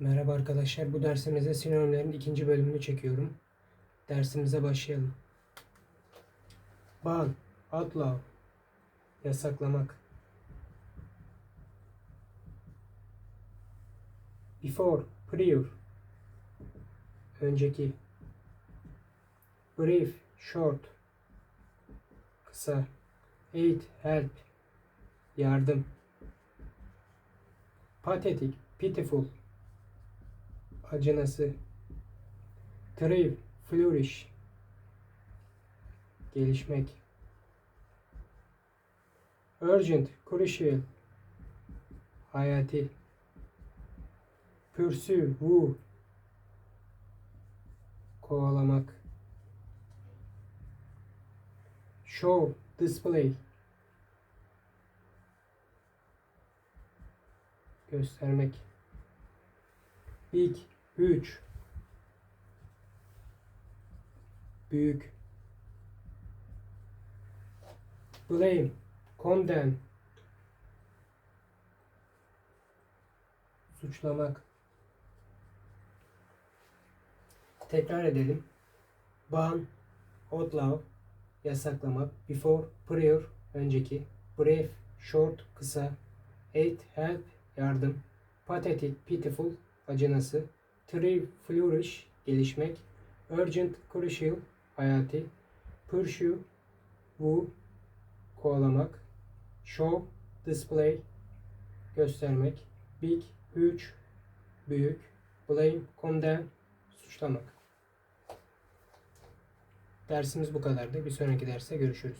Merhaba arkadaşlar. Bu dersimizde sinonimlerin ikinci bölümünü çekiyorum. Dersimize başlayalım. Ban, outlaw, yasaklamak. Before, prior, önceki. Brief, short, kısa. Aid, help, yardım. Pathetic, pitiful, acınası. Thrive, flourish, gelişmek. Urgent, crucial, hayati. Pursue, woo, kovalamak. Show, display, göstermek. Big, huge, büyük. Blame, condemn, suçlamak. Tekrar edelim. Ban, outlaw, yasaklamak. Before, prior, önceki. Brief, short, kısa. Aid, help, yardım. Pathetic, pitiful, acınası. Thrive, flourish, gelişmek. Urgent, crucial, hayati. Pursue, woo, kovalamak. Show, display, göstermek. Big, huge, büyük. Blame, condemn, suçlamak. Dersimiz bu kadardı. Bir sonraki derste görüşürüz.